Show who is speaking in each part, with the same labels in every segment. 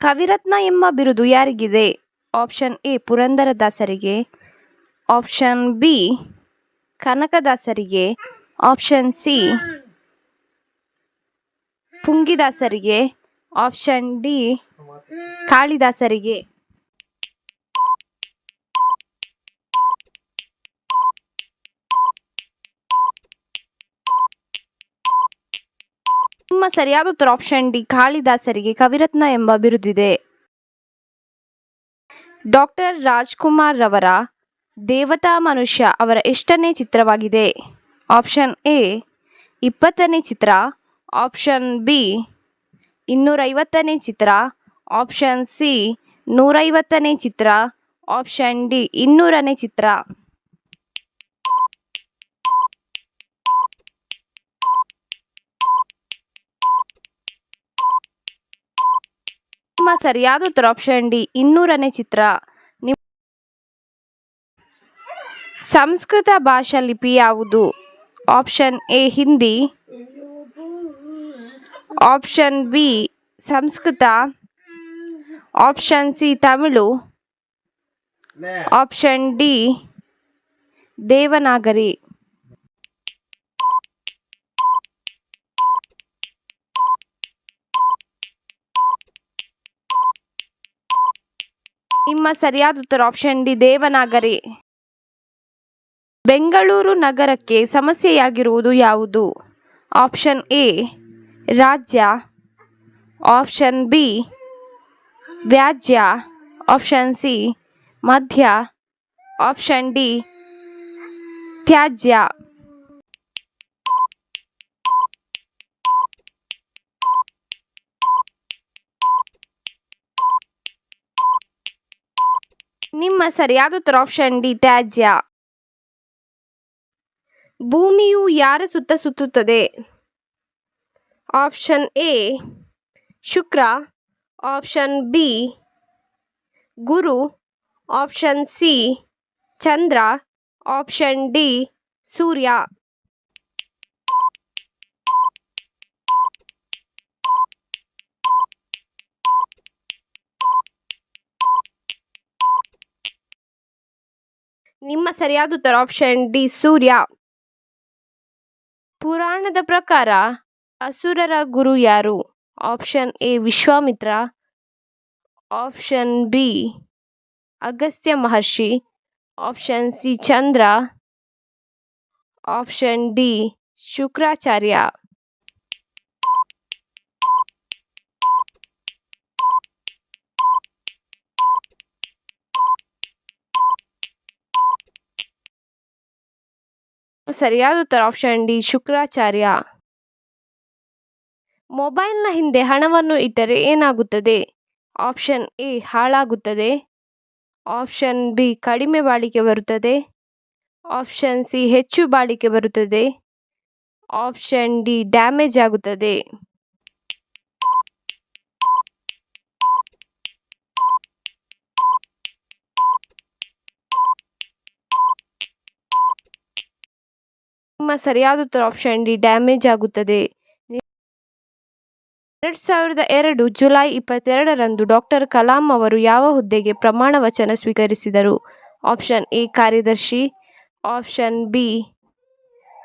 Speaker 1: ಕವಿರತ್ನ ಎಂಬ ಬಿರುದು ಯಾರಿಗಿದೆ? ಆಪ್ಷನ್ ಎ, ಪುರಂದರದಾಸರಿಗೆ. ಆಪ್ಷನ್ ಬಿ, ಕನಕದಾಸರಿಗೆ. ಆಪ್ಷನ್ ಸಿ, ಪುಂಗಿದಾಸರಿಗೆ. ಆಪ್ಷನ್ ಡಿ, ಕಾಳಿದಾಸರಿಗೆ. ಸರಿಯಾದ ಉತ್ತರ ಆಪ್ಷನ್ ಡಿ ಕಾಳಿದಾಸರಿಗೆ ಕವಿರತ್ನ ಎಂಬ ಬಿರುದಿದೆ. ಡಾಕ್ಟರ್ ರಾಜ್ಕುಮಾರ್ ರವರ ದೇವತಾ ಮನುಷ್ಯ ಅವರ ಎಷ್ಟನೇ ಚಿತ್ರವಾಗಿದೆ? ಆಪ್ಷನ್ ಎ, ಇಪ್ಪತ್ತನೇ ಚಿತ್ರ. ಆಪ್ಷನ್ ಬಿ, ಇನ್ನೂರೈವತ್ತನೇ ಚಿತ್ರ. ಆಪ್ಷನ್ ಸಿ, ನೂರೈವತ್ತನೇ ಚಿತ್ರ. ಆಪ್ಷನ್ ಡಿ, ಇನ್ನೂರನೇ ಚಿತ್ರ. ನಿಮ್ಮ ಸರಿಯಾದ ಉತ್ತರ ಆಪ್ಷನ್ ಡಿ ಇನ್ನೂರನೇ ಚಿತ್ರ ನಿಮ್- ಸಂಸ್ಕೃತ ಭಾಷಾ ಲಿಪಿ ಯಾವುದು option A Hindi option B Sanskrit option C Tamil option D Devanagari ನಿಮ್ಮ ಸರಿಯಾದ ಉತ್ತರ ಆಪ್ಷನ್ ಡಿ, ದೇವನಾಗರಿ. ಬೆಂಗಳೂರು ನಗರಕ್ಕೆ ಸಮಸ್ಯೆಯಾಗಿರುವುದು ಯಾವುದು? ಆಪ್ಷನ್ ಎ, ರಾಜ್ಯ. ಆಪ್ಷನ್ ಬಿ, ವ್ಯಾಜ್ಯ. ಆಪ್ಷನ್ ಸಿ, ಮಧ್ಯ. ಆಪ್ಷನ್ ಡಿ, ತ್ಯಾಜ್ಯ. ನಿಮ್ಮ ಸರಿಯಾದ ಉತ್ತರ ಆಪ್ಷನ್ ಡಿ ತ್ಯಾಜ್ಯ. ಭೂಮಿಯು ಯಾರ ಸುತ್ತ ಸುತ್ತುತ್ತದೆ? Option A Shukra. Option B Guru. Option C Chandra. Option D Surya. ನಿಮ್ಮ ಸರಿಯಾದ ಉತ್ತರ ಆಪ್ಷನ್ ಡಿ ಸೂರ್ಯ. ಪುರಾಣದ ಪ್ರಕಾರ ಅಸುರರ ಗುರು ಯಾರು? Option A Vishwamitra. Option B Agastya Maharshi. Option C Chandra. Option D Shukracharya. ಸರಿಯಾದ ಉತ್ತರ ಆಪ್ಷನ್ ಡಿ ಶುಕ್ರಾಚಾರ್ಯ. ಮೊಬೈಲ್ನ ಹಿಂದೆ ಹಣವನ್ನು ಇಟ್ಟರೆ ಏನಾಗುತ್ತದೆ? ಆಪ್ಷನ್ ಎ ಹಾಳಾಗುತ್ತದೆ. ಆಪ್ಷನ್ ಬಿ ಕಡಿಮೆ ಬಾಳಿಕೆ ಬರುತ್ತದೆ. ಆಪ್ಷನ್ ಸಿ ಹೆಚ್ಚು ಬಾಳಿಕೆ ಬರುತ್ತದೆ. ಆಪ್ಷನ್ ಡಿ ಡ್ಯಾಮೇಜ್ ಆಗುತ್ತದೆ. ನಿಮ್ಮ ಸರಿಯಾದ ಉತ್ತರ ಆಪ್ಷನ್ ಡಿ ಡ್ಯಾಮೇಜ್ ಆಗುತ್ತದೆ. ಎರಡ್ ಸಾವಿರದ ಎರಡು ಜುಲೈ ಇಪ್ಪತ್ತೆರಡರಂದು ಡಾಕ್ಟರ್ ಕಲಾಂ ಅವರು ಯಾವ ಹುದ್ದೆಗೆ ಪ್ರಮಾಣ ವಚನ ಸ್ವೀಕರಿಸಿದರು? ಆಪ್ಷನ್ ಎ ಕಾರ್ಯದರ್ಶಿ. ಆಪ್ಷನ್ ಬಿ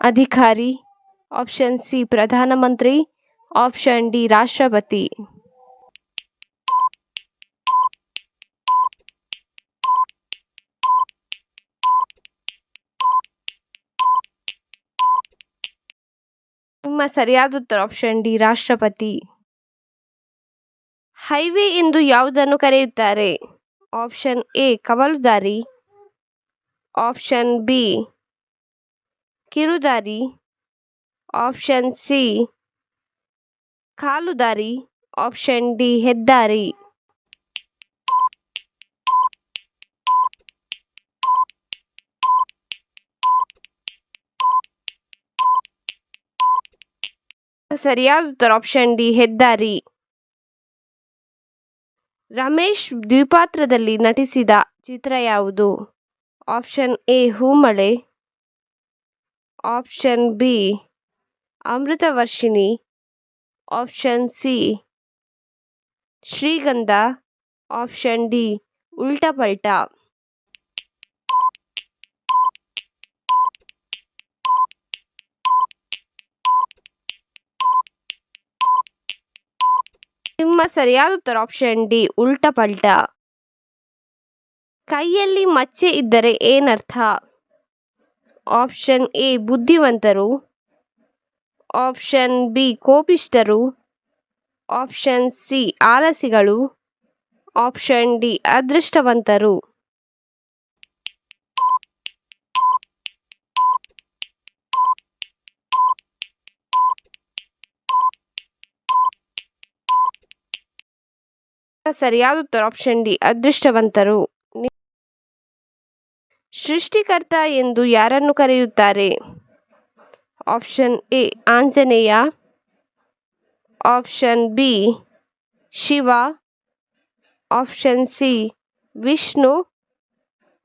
Speaker 1: ಅಧಿಕಾರಿ. ಆಪ್ಷನ್ ಸಿ ಪ್ರಧಾನಮಂತ್ರಿ. ಆಪ್ಷನ್ ಡಿ ರಾಷ್ಟ್ರಪತಿ. ನಿಮ್ಮ ಸರಿಯಾದ ಉತ್ತರ ಆಪ್ಷನ್ ಡಿ, ರಾಷ್ಟ್ರಪತಿ. ಹೈವೇ ಎಂದು ಯಾವುದನ್ನು ಕರೆಯುತ್ತಾರೆ? ಆಪ್ಷನ್ ಎ, ಕವಲುದಾರಿ. ಆಪ್ಷನ್ ಬಿ, ಕಿರುದಾರಿ. ಆಪ್ಷನ್ ಸಿ, ಕಾಲುದಾರಿ. ಆಪ್ಷನ್ ಡಿ, ಹೆದ್ದಾರಿ. ಸರಿಯಾದ ಉತ್ತರ ಆಪ್ಷನ್ ಡಿ ಹೆದ್ದಾರಿ. ರಮೇಶ್ ದ್ವಿಪಾತ್ರದಲ್ಲಿ ನಟಿಸಿದ ಚಿತ್ರ ಯಾವುದು? Option A, Hoomale. Option B Amruthavarshini option C, Srigandha. Option D, Ulta Palta. ನಿಮ್ಮ ಸರಿಯಾದ ಉತ್ತರ ಆಪ್ಷನ್ ಡಿ ಉಲ್ಟಪಲ್ಟ ಕೈಯಲ್ಲಿ ಮಚ್ಚೆ ಇದ್ದರೆ ಏನರ್ಥ? ಆಪ್ಷನ್ ಎ ಬುದ್ಧಿವಂತರು. ಆಪ್ಷನ್ ಬಿ ಕೋಪಿಷ್ಟರು ಆಪ್ಷನ್ ಸಿ ಆಲಸಿಗಳು. ಆಪ್ಷನ್ ಡಿ ಅದೃಷ್ಟವಂತರು. ಸರಿಯಾದ ಉತ್ತರ ಆಪ್ಷನ್ ಡಿ, ಅದೃಷ್ಟವಂತರು. ಸೃಷ್ಟಿಕರ್ತ ಎಂದು ಯಾರನ್ನು ಕರೆಯುತ್ತಾರೆ? Option A, Anjaneya. Option B, Shiva. Option C, Vishnu.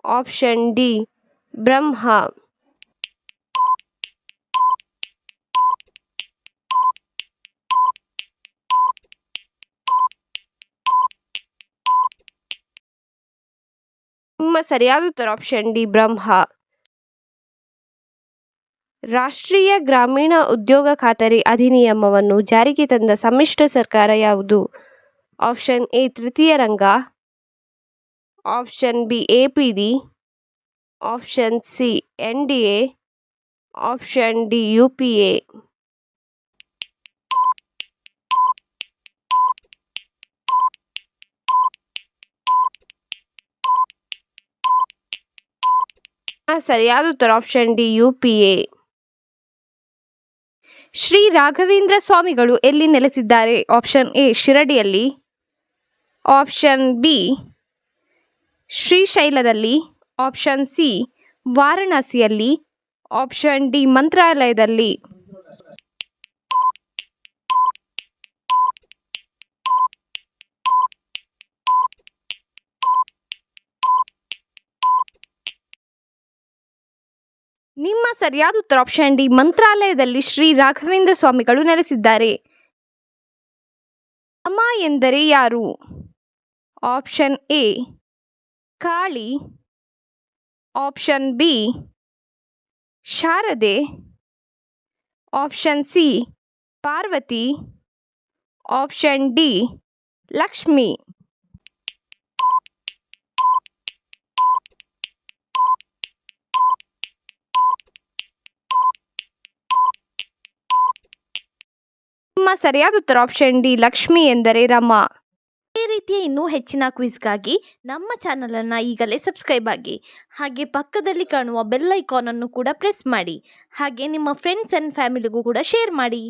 Speaker 1: Option D, Brahma. ಸರಿಯಾದ ಉತ್ತರ ಆಪ್ಷನ್ ಡಿ ಬ್ರಹ್ಮ. ರಾಷ್ಟ್ರೀಯ ಗ್ರಾಮೀಣ ಉದ್ಯೋಗ ಖಾತರಿ ಅಧಿನಿಯಮವನ್ನು ಜಾರಿಗೆ ತಂದ ಸಮ್ಮಿಶ್ರ ಸರ್ಕಾರ ಯಾವುದು? ಆಪ್ಷನ್ ಎ ತೃತೀಯ ರಂಗ. Option B APD option C N D A option D U P A ಸರಿಯಾದ ಉತ್ತರ option D U P A Shri Raghavendra ಸ್ವಾಮಿಗಳು ಎಲ್ಲಿ ನೆಲೆಸಿದ್ದಾರೆ? ಆಪ್ಷನ್ ಎ ಶಿರಡಿಯಲ್ಲಿ. ಆಪ್ಷನ್ ಬಿ ಶ್ರೀಶೈಲದಲ್ಲಿ. ಆಪ್ಷನ್ ಸಿ ವಾರಣಾಸಿಯಲ್ಲಿ. ಆಪ್ಷನ್ ಡಿ ಮಂತ್ರಾಲಯದಲ್ಲಿ. ನಿಮ್ಮ ಸರಿಯಾದ ಉತ್ತರ ಆಪ್ಷನ್ ಡಿ ಮಂತ್ರಾಲಯದಲ್ಲಿ ಶ್ರೀ ರಾಘವೇಂದ್ರ ಸ್ವಾಮಿಗಳು ನೆಲೆಸಿದ್ದಾರೆ. ಅಮ್ಮ ಎಂದರೆ ಯಾರು? Option A Kali. Option B Sharada. Option C Parvati. Option D Lakshmi. ನಿಮ್ಮ ಸರಿಯಾದ ಉತ್ತರ ಆಪ್ಷನ್ ಡಿ, ಲಕ್ಷ್ಮಿ ಎಂದರೆ ರಮ.
Speaker 2: ಈ ರೀತಿಯ ಇನ್ನೂ ಹೆಚ್ಚಿನ ಕ್ವಿಜ್ಗಾಗಿ ನಮ್ಮ ಚಾನಲನ್ನು ಈಗಲೇ ಸಬ್ಸ್ಕ್ರೈಬ್ ಆಗಿ, ಹಾಗೆ ಪಕ್ಕದಲ್ಲಿ ಕಾಣುವ ಬೆಲ್ ಐಕಾನನ್ನು ಕೂಡ ಪ್ರೆಸ್ ಮಾಡಿ, ಹಾಗೆ ನಿಮ್ಮ ಫ್ರೆಂಡ್ಸ್ ಆ್ಯಂಡ್ ಫ್ಯಾಮಿಲಿಗೂ ಕೂಡ ಶೇರ್ ಮಾಡಿ.